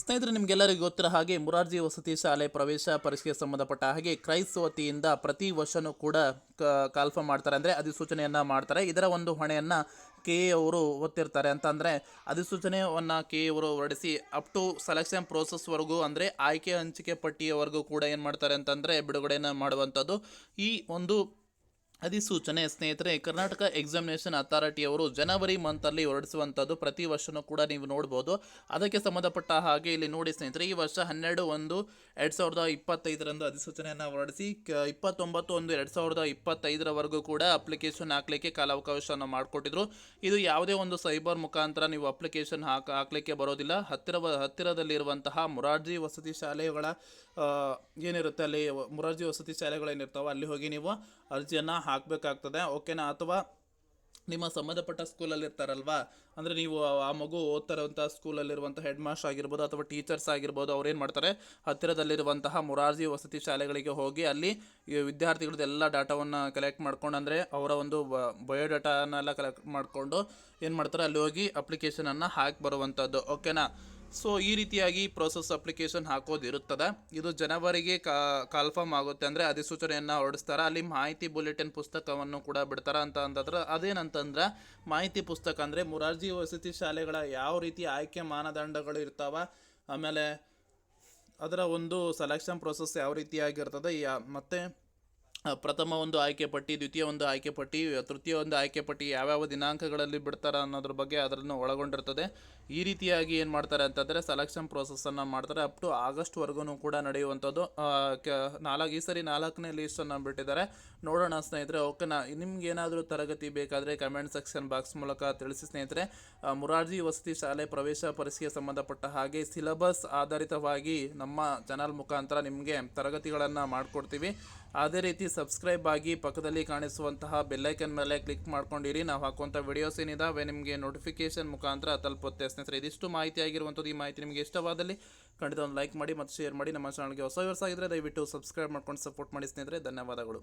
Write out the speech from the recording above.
ಸ್ನೇಹಿತರೆ, ನಿಮಗೆಲ್ಲರಿಗೂ ಗೊತ್ತಿರೋ ಹಾಗೆ ಮುರಾರ್ಜಿ ವಸತಿ ಶಾಲೆ ಪ್ರವೇಶ ಪರೀಕ್ಷೆಗೆ ಸಂಬಂಧಪಟ್ಟ ಹಾಗೆ ಕ್ರೈಸ್ ವತಿಯಿಂದ ಪ್ರತಿ ವರ್ಷವೂ ಕೂಡ ಕಾಲ್ಫ ಮಾಡ್ತಾರೆ. ಅಂದರೆ ಅಧಿಸೂಚನೆಯನ್ನು ಮಾಡ್ತಾರೆ. ಇದರ ಒಂದು ಹೊಣೆಯನ್ನು ಕೆ ಎ ಅವರು ಒತ್ತಿರ್ತಾರೆ ಅಂತಂದರೆ, ಅಧಿಸೂಚನೆಯನ್ನು ಕೆ ಎ ಅವರು ಹೊರಡಿಸಿ ಅಪ್ ಟು ಸೆಲೆಕ್ಷನ್ ಪ್ರೋಸೆಸ್ವರೆಗೂ ಅಂದರೆ ಆಯ್ಕೆ ಹಂಚಿಕೆ ಪಟ್ಟಿಯವರೆಗೂ ಕೂಡ ಏನು ಮಾಡ್ತಾರೆ ಅಂತಂದರೆ ಬಿಡುಗಡೆಯನ್ನು ಮಾಡುವಂಥದ್ದು. ಈ ಒಂದು ಅಧಿಸೂಚನೆ, ಸ್ನೇಹಿತರೆ, ಕರ್ನಾಟಕ ಎಕ್ಸಾಮಿನೇಷನ್ ಅಥಾರಿಟಿಯವರು ಜನವರಿ ಮಂತಲ್ಲಿ ಹೊರಡಿಸುವಂಥದ್ದು ಪ್ರತಿ ವರ್ಷವೂ ಕೂಡ ನೀವು ನೋಡ್ಬೋದು. ಅದಕ್ಕೆ ಸಂಬಂಧಪಟ್ಟ ಹಾಗೆ ಇಲ್ಲಿ ನೋಡಿ ಸ್ನೇಹಿತರೆ, ಈ ವರ್ಷ ಹನ್ನೆರಡು ಒಂದು ಎರಡು ಸಾವಿರದ ಇಪ್ಪತ್ತೈದರಂದು ಅಧಿಸೂಚನೆಯನ್ನು ಹೊರಡಿಸಿ ಇಪ್ಪತ್ತೊಂಬತ್ತು ಒಂದು ಎರಡು ಸಾವಿರದ ಇಪ್ಪತ್ತೈದರವರೆಗೂ ಕೂಡ ಅಪ್ಲಿಕೇಶನ್ ಹಾಕಲಿಕ್ಕೆ ಕಾಲಾವಕಾಶವನ್ನು ಮಾಡಿಕೊಟ್ಟಿದ್ರು. ಇದು ಯಾವುದೇ ಒಂದು ಸೈಬರ್ ಮುಖಾಂತರ ನೀವು ಅಪ್ಲಿಕೇಶನ್ ಹಾಕ, ಹಾಕಲಿಕ್ಕೆ ಬರೋದಿಲ್ಲ. ಹತ್ತಿರ ಹತ್ತಿರದಲ್ಲಿರುವಂತಹ ಮುರಾರ್ಜಿ ವಸತಿ ಶಾಲೆಗಳ ಏನಿರುತ್ತೆ ಅಲ್ಲಿ, ಮುರಾರ್ಜಿ ವಸತಿ ಶಾಲೆಗಳೇನಿರ್ತಾವೆ ಅಲ್ಲಿ ಹೋಗಿ ನೀವು ಅರ್ಜಿಯನ್ನು ಹಾಕಬೇಕಾಗ್ತದೆ ಓಕೆನಾ ಅಥವಾ ನಿಮ್ಮ ಸಂಬಂಧಪಟ್ಟ ಸ್ಕೂಲಲ್ಲಿರ್ತಾರಲ್ವಾ? ಅಂದರೆ ನೀವು ಆ- ಮಗು ಓದ್ತಾ ಇರುವಂಥ ಸ್ಕೂಲಲ್ಲಿರುವಂಥ ಹೆಡ್ ಮಾಸ್ಟರ್ ಆಗಿರ್ಬೋದು ಅಥವಾ ಟೀಚರ್ಸ್ ಆಗಿರ್ಬೋದು ಅವ್ರೇನು ಮಾಡ್ತಾರೆ? ಹತ್ತಿರದಲ್ಲಿರುವಂತಹ ಮುರಾರ್ಜಿ ವಸತಿ ಶಾಲೆಗಳಿಗೆ ಹೋಗಿ ಅಲ್ಲಿ ವಿದ್ಯಾರ್ಥಿಗಳದ್ದು ಎಲ್ಲ ಡಾಟಾವನ್ನು ಕಲೆಕ್ಟ್ ಮಾಡ್ಕೊಂಡು, ಅಂದರೆ ಅವರ ಒಂದು ಬಯೋಡಾಟಾನೆಲ್ಲ ಕಲೆಕ್ಟ್ ಮಾಡಿಕೊಂಡು ಏನು ಮಾಡ್ತಾರೆ? ಅಲ್ಲಿ ಹೋಗಿ ಅಪ್ಲಿಕೇಶನನ್ನು ಹಾಕಿ ಬರುವಂಥದ್ದು ಓಕೆನಾ ಸೊ ಈ ರೀತಿಯಾಗಿ ಪ್ರೋಸೆಸ್ ಅಪ್ಲಿಕೇಶನ್ ಹಾಕೋದಿರುತ್ತದೆ ಇದು ಜನವರಿಗೆ ಕಾ ಕಾಲ್ಫಾರ್ಮ್ ಆಗುತ್ತೆ ಅಂದರೆ ಅಧಿಸೂಚನೆಯನ್ನು ಹೊರಡಿಸ್ತಾರೆ. ಅಲ್ಲಿ ಮಾಹಿತಿ ಬುಲೆಟಿನ್ ಪುಸ್ತಕವನ್ನು ಕೂಡ ಬಿಡ್ತಾರೆ ಅಂತ ಅಂತಂದ್ರೆ ಅದೇನಂತಂದ್ರೆ ಮಾಹಿತಿ ಪುಸ್ತಕ ಅಂದರೆ ಮುರಾರ್ಜಿ ವಸತಿ ಶಾಲೆಗಳ ಯಾವ ರೀತಿ ಆಯ್ಕೆ ಮಾನದಂಡಗಳು ಇರ್ತಾವ, ಆಮೇಲೆ ಅದರ ಒಂದು ಸೆಲೆಕ್ಷನ್ ಪ್ರೊಸೆಸ್ ಯಾವ ರೀತಿಯಾಗಿರ್ತದೆ ಯಾ ಮತ್ತು ಪ್ರಥಮ ಒಂದು ಆಯ್ಕೆ ಪಟ್ಟಿ, ದ್ವಿತೀಯ ಒಂದು ಆಯ್ಕೆ ಪಟ್ಟಿ ತೃತೀಯ ಒಂದು ಆಯ್ಕೆ ಪಟ್ಟಿ ಯಾವ್ಯಾವ ದಿನಾಂಕಗಳಲ್ಲಿ ಬಿಡ್ತಾರೆ ಅನ್ನೋದ್ರ ಬಗ್ಗೆ ಅದನ್ನು ಒಳಗೊಂಡಿರ್ತದೆ. ಈ ರೀತಿಯಾಗಿ ಏನು ಮಾಡ್ತಾರೆ ಅಂತಂದರೆ ಸೆಲೆಕ್ಷನ್ ಪ್ರೋಸೆಸ್ಸನ್ನು ಮಾಡ್ತಾರೆ. ಅಪ್ ಟು ಆಗಸ್ಟ್ವರೆಗೂ ಕೂಡ ನಡೆಯುವಂಥದ್ದು. ನಾಲ್ಕು, ಈ ಸರಿ ನಾಲ್ಕನೇ ಲೀಸ್ಟನ್ನು ಬಿಟ್ಟಿದ್ದಾರೆ. ನೋಡೋಣ ಸ್ನೇಹಿತರೆ ಓಕೆನಾ ನಿಮ್ಗೆ ಏನಾದರೂ ತರಗತಿ ಬೇಕಾದರೆ ಕಮೆಂಟ್ ಸೆಕ್ಷನ್ ಬಾಕ್ಸ್ ಮೂಲಕ ತಿಳಿಸಿ ಸ್ನೇಹಿತರೆ. ಮುರಾರ್ಜಿ ವಸತಿ ಶಾಲೆ ಪ್ರವೇಶ ಪರೀಕ್ಷೆಗೆ ಸಂಬಂಧಪಟ್ಟ ಹಾಗೆ ಸಿಲಬಸ್ ಆಧಾರಿತವಾಗಿ ನಮ್ಮ ಚಾನಲ್ ಮುಖಾಂತರ ನಿಮಗೆ ತರಗತಿಗಳನ್ನು ಮಾಡಿಕೊಡ್ತೀವಿ. ಅದೇ ರೀತಿ ಸಬ್ಸ್ಕ್ರೈಬ್ ಆಗಿ ಪಕ್ಕದಲ್ಲಿ ಕಾಣಿಸುವಂತಹ ಬೆಲ್ಲೈಕನ್ ಮೇಲೆ ಕ್ಲಿಕ್ ಮಾಡ್ಕೊಂಡಿರಿ. ನಾವು ಹಾಕುವಂಥ ವಿಡಿಯೋಸ್ ಏನಿದಾವೆ, ನಿಮಗೆ ನೋಟಿಫಿಕೇಶನ್ ಮುಖಾಂತರ ತಲುಪುತ್ತೆ. ಸ್ನೇಹಿತರೆ, ಇದಿಷ್ಟು ಮಾಹಿತಿ ಆಗಿರುವಂಥದ್ದು ಈ ಮಾಹಿತಿ ನಿಮಗೆ ಇಷ್ಟವಾದಲ್ಲಿ ಖಂಡಿತ ಒಂದು ಲೈಕ್ ಮಾಡಿ ಮತ್ತು ಶೇರ್ ಮಾಡಿ. ನಮ್ಮ ಚಾನಲ್ಗೆ ಹೊಸ ಆಗಿದ್ರೆ ದಯವಿಟ್ಟು ಸಬ್ಸ್ಕ್ರೈಬ್ ಮಾಡ್ಕೊಂಡು ಸಪೋರ್ಟ್ ಮಾಡಿ ಸ್ನೇಹಿತರೆ. ಧನ್ಯವಾದಗಳು.